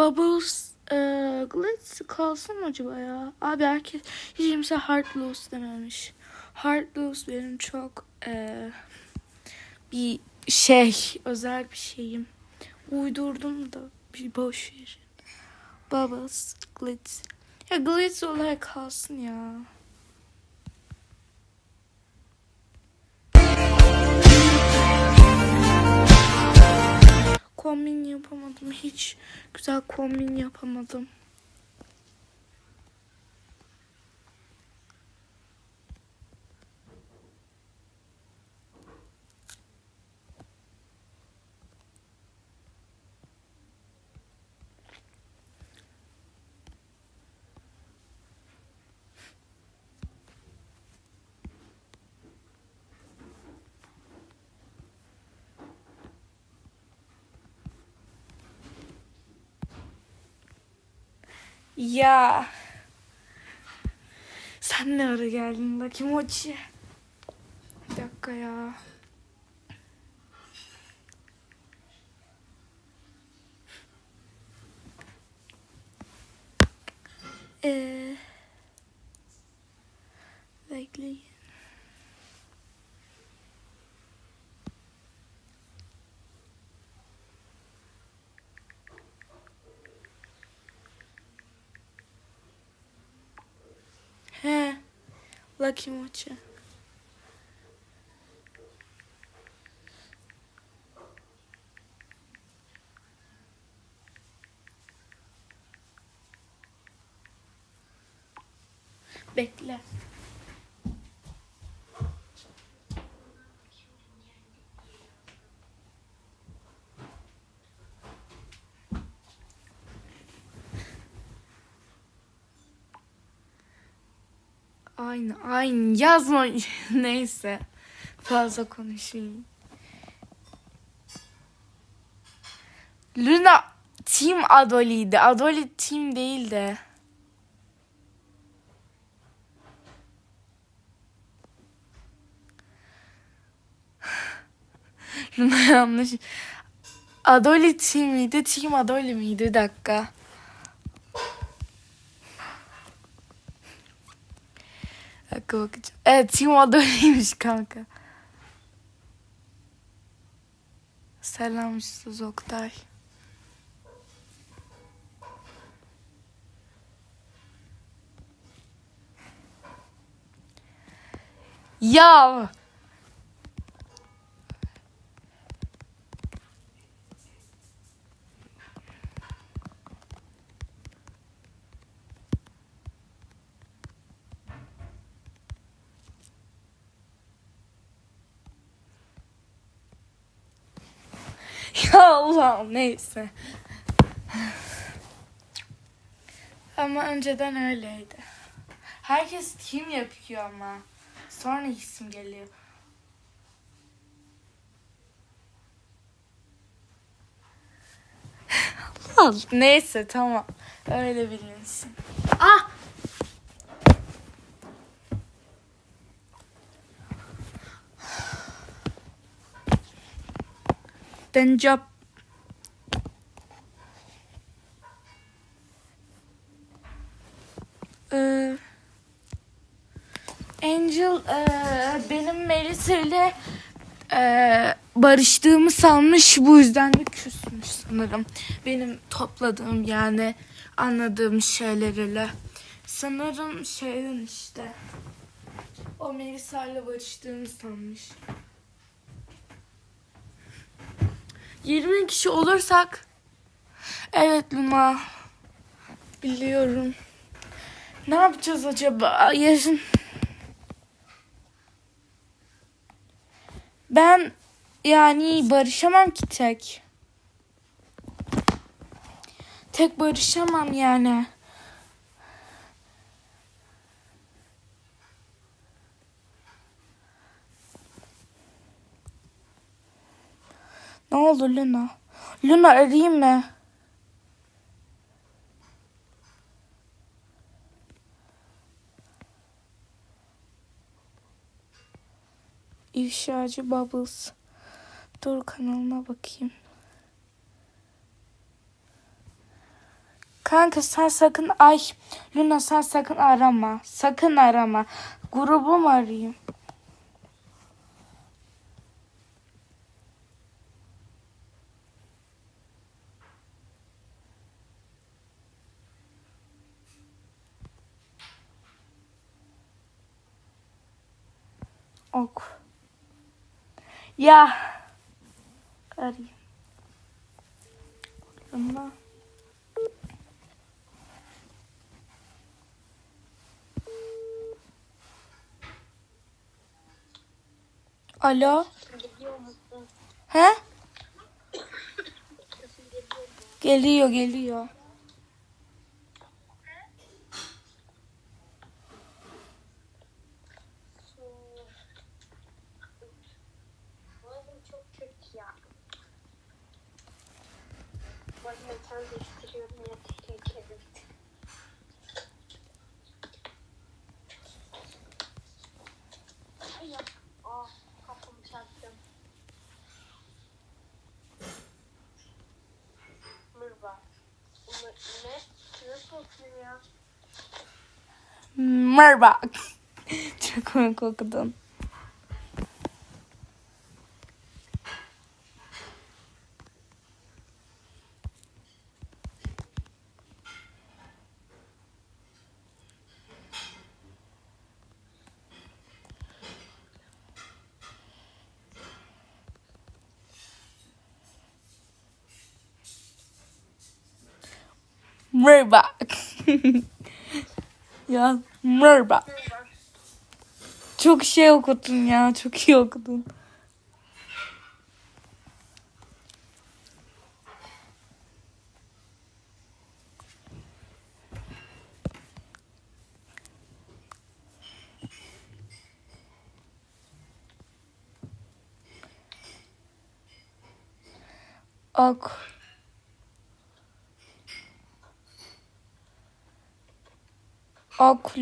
Bubbles e, Glitz kalsın mı acaba ya? Abi herkes hiç kimse Heartless dememiş. Heartless benim çok e, bir şey özel bir şeyim. Uydurdum da bir boş verin. Bubbles Glitz. Ya Glitz olarak kalsın ya. Kombin yapamadım. Hiç güzel kombin yapamadım. Ya. Sen ne ara geldin bakayım Hoçi? Bir dakika ya. Ee, bekleyin. He. Lucky maçı. Bekle. Aynı yazma neyse fazla konuşayım. Luna Team Adoli'ydi. Adoli Team değildi. Luna yanlış. Adoli Team miydi? Team Adoli miydi? Bir dakika. Dakika bakacağım. Evet Team Adoli'ymiş kanka. Selam Yusuf Oktay. Ya neyse. Ama önceden öyleydi. Herkes kim yapıyor ama. Sonra isim geliyor. Allah Neyse tamam. Öyle bilinsin. Ah! Then job. Ee, Angel ee, benim Melisa ile ee, barıştığımı sanmış bu yüzden de küsmüş sanırım. Benim topladığım yani anladığım şeylerle. Sanırım şeyden işte. O Melisa ile barıştığımı sanmış. 20 kişi olursak Evet Luna biliyorum. Ne yapacağız acaba? Yarın Ben yani barışamam ki tek. Tek barışamam yani. Ne oldu Luna? Luna arayayım mı? İfşacı Bubbles. Dur kanalına bakayım. Kanka sen sakın ay Luna sen sakın arama. Sakın arama. Grubu mu arayayım? Ok. Ya. Arayayım. Luna. Alo. He? Geliyor? Geliyor geliyor. Su. Boğazım çok kötü ya. Bu arada mekan değiştiriyorum ya tehlikeli. Ay ya. Aa kafamı çarptım. Mırba. Mır, ne? Nasıl okuyor ya? Merhaba. Çok komik okudun. Merhaba. ya merhaba. Çok şey okudun ya. Çok iyi okudun. Ok. Ok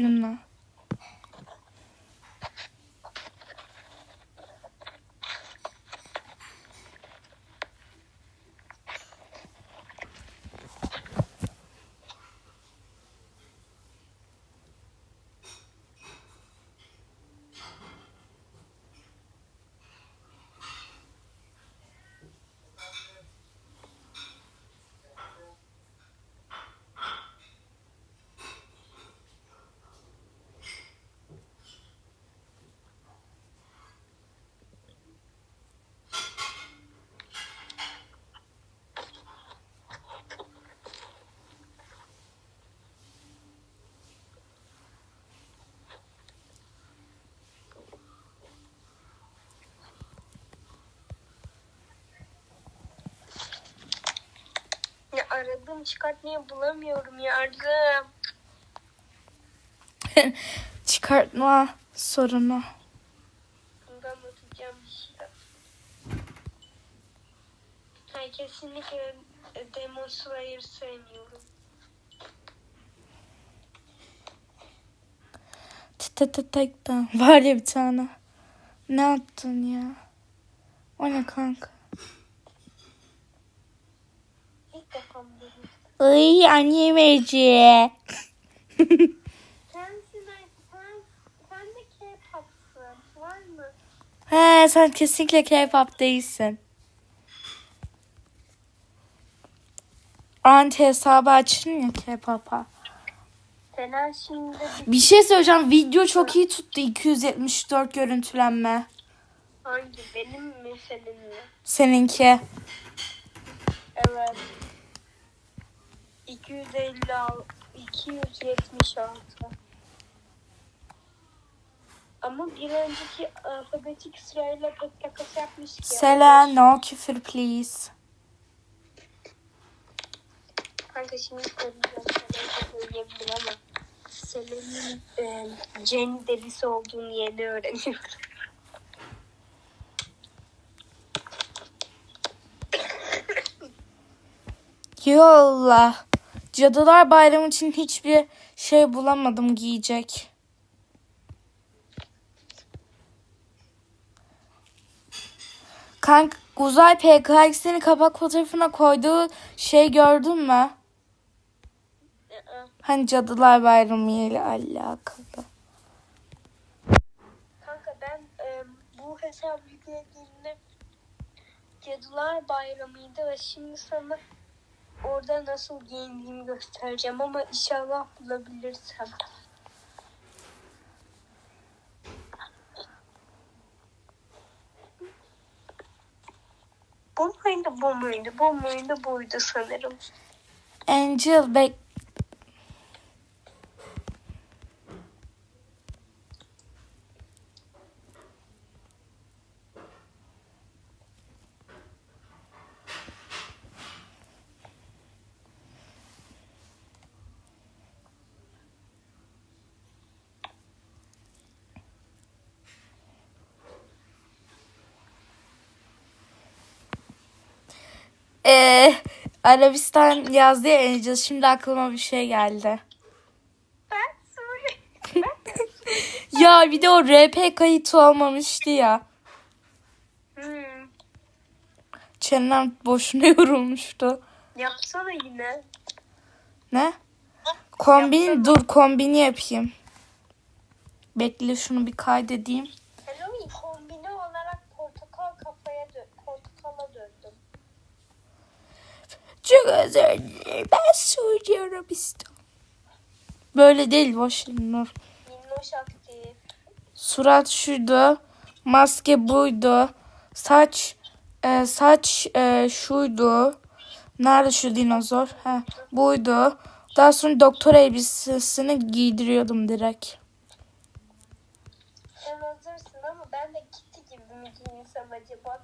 aradım çıkartmayı bulamıyorum yardım. Çıkartma sorunu. Bundan anlatacağım bir şey. Hayır kesinlikle Demon Slayer sevmiyorum. Da. Var ya bir tane. Ne yaptın ya? O ne kanka? İlk defa mı duydum? Ay anne verici. Sensin ay- sen, sen de K-pop'sın. Var mı? He sen kesinlikle K-pop değilsin. Anti hesabı açtın ya K-pop'a. Şimdi bir Bir şey söyleyeceğim. Video çok iyi tuttu. 274 görüntülenme. hangi? Benim mi senin mi? Seninki. Evet. 256 276. Ama bir önceki alfabetik sırayla pek takası yapmış ki. Selen no küfür please. Kanka şimdi söyleyeceğim. Selen de söyleyebilir ama Selen'in e, Jen delisi olduğunu yeni öğreniyorum. Yolla. Cadılar Bayramı için hiçbir şey bulamadım giyecek. Kanka Uzay PKX'nin kapak fotoğrafına koyduğu şey gördün mü? Hani Cadılar Bayramı ile alakalı. Kanka ben e, bu hesap yüklediğimde Cadılar Bayramı'ydı ve şimdi sana orada nasıl giyindiğimi göstereceğim ama inşallah bulabilirsem. Bu muydu, bu muydu, bu muydu, buydu sanırım. Angel bek Ee, Arabistan yazdı ya Angel. Şimdi aklıma bir şey geldi. Ben Suri. Ya bir de o RP kayıtı olmamıştı ya. Hmm. Çenem boşuna yorulmuştu. Yapsana yine. Ne? Kombin dur kombini yapayım. Bekle şunu bir kaydedeyim. Çok özür dilerim. Ben Suudi Arabistan. Böyle değil boş Nur. Minnoş. Surat şuydu. Maske buydu. Saç e, saç e, şuydu. Nerede şu dinozor? Ha, buydu. Daha sonra doktor elbisesini giydiriyordum direkt. Sen hazırsın ama ben de Kitty gibi mi giyinsem acaba?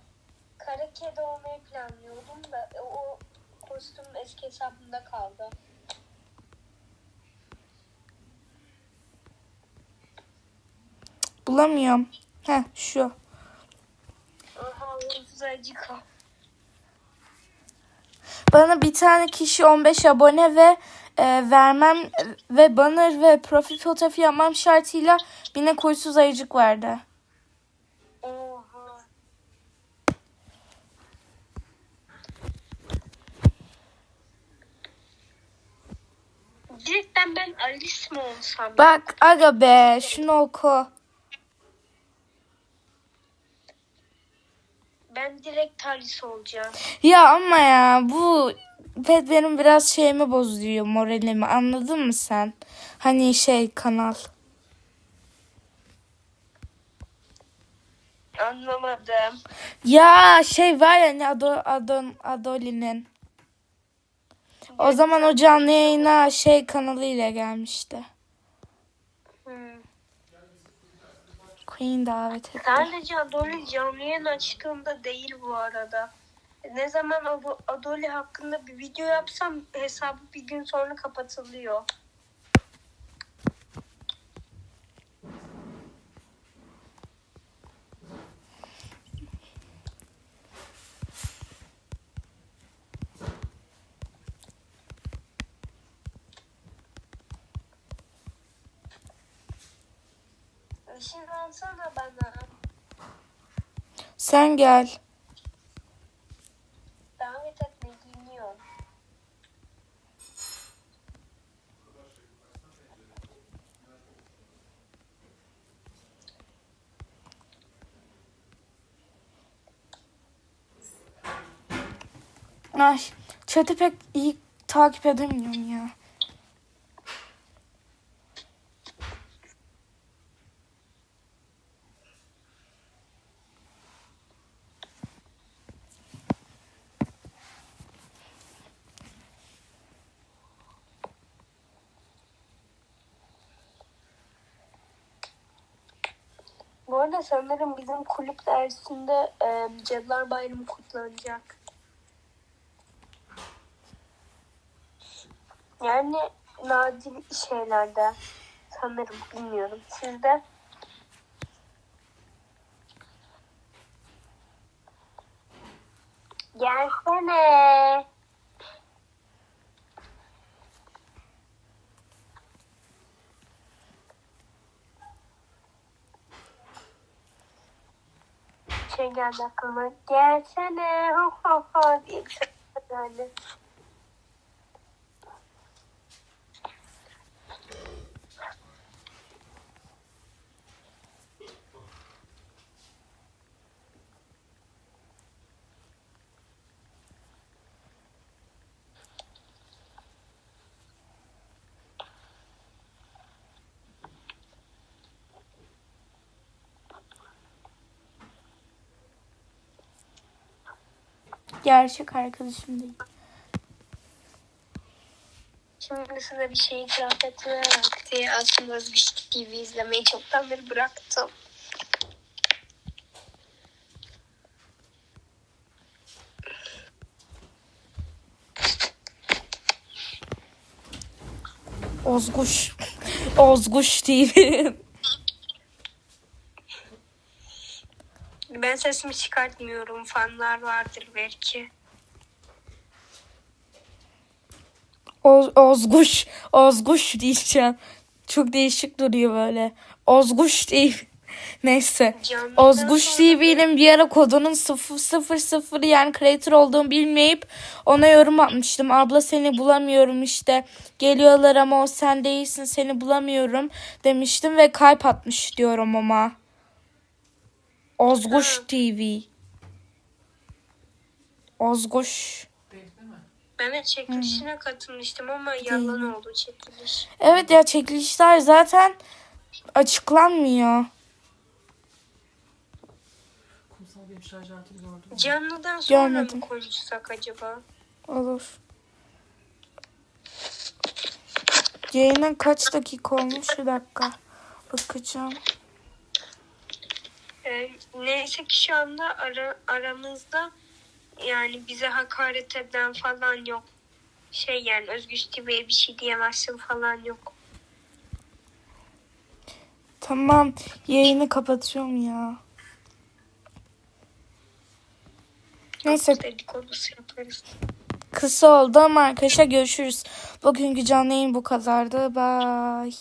Kara kedi olmayı planlıyordum da o kostüm eski hesabımda kaldı. Bulamıyorum. Heh şu. Aha. Bana bir tane kişi 15 abone ve e, vermem ve banner ve profil fotoğrafı yapmam şartıyla birine koysuz ayıcık verdi. Cidden ben Alice mi olsam? Bak aga be şunu oku. Ben direkt Alice olacağım. Ya ama ya bu benim biraz şeyimi bozuyor moralimi anladın mı sen? Hani şey kanal. Anlamadım. Ya şey var ya ne Ado, Adon, Adoli'nin. O zaman o canlı yayına şey kanalıyla gelmişti. Queen davet etti. Sadece Adoli canlı yayın açtığımda değil bu arada. Ne zaman Ado- Adoli hakkında bir video yapsam hesabı bir gün sonra kapatılıyor. Işın alsana bana. Sen gel. Davet etme giyiniyorum. Ay chat'i pek iyi takip edemiyorum ya. Sanırım bizim kulüp dersinde e, Cadılar Bayramı kutlanacak. Yani nadir şeylerde sanırım bilmiyorum. Sizde? Gelsene. Şey geldi aklıma. Gelsene. Ho ho ho diye bir şey geldi. Gerçek arkadaşım değil. Şimdi sıra bir şey itiraf etmeye vakti. Aslında Özgüç TV izlemeyi çoktan beri bıraktım. Ozguş. Ozguş TV. Ben sesimi çıkartmıyorum. Fanlar vardır belki. Oz, ozguş. Ozguş diyeceğim. Çok değişik duruyor böyle. Ozguş TV. Neyse. Canlıdan Ozguş sonra- TV'nin bir ara kodunun 000 yani creator olduğumu bilmeyip ona yorum atmıştım. Abla seni bulamıyorum işte. Geliyorlar ama o sen değilsin seni bulamıyorum demiştim ve kalp atmış diyorum ama. Ozguş Ha. TV. Ozguş. Ben de çekilişine katılmıştım ama yalan oldu çekiliş. Evet ya çekilişler zaten açıklanmıyor. Kumsal benim şarj aletimi gördün mü? Canlıdan sonra Görmedim. mı konuşsak acaba? Olur. Yayına kaç dakika olmuş? Bir dakika. Bakacağım. Ee, neyse ki şu anda ara, aramızda yani bize hakaret eden falan yok. Şey yani Özgüç TV'ye bir şey diyemezsin falan yok. Tamam. Yayını kapatıyorum ya. Neyse Dedikodusu yaparız. kısa oldu ama arkadaşlar görüşürüz. Bugünkü canlı yayın bu kadardı. Bye.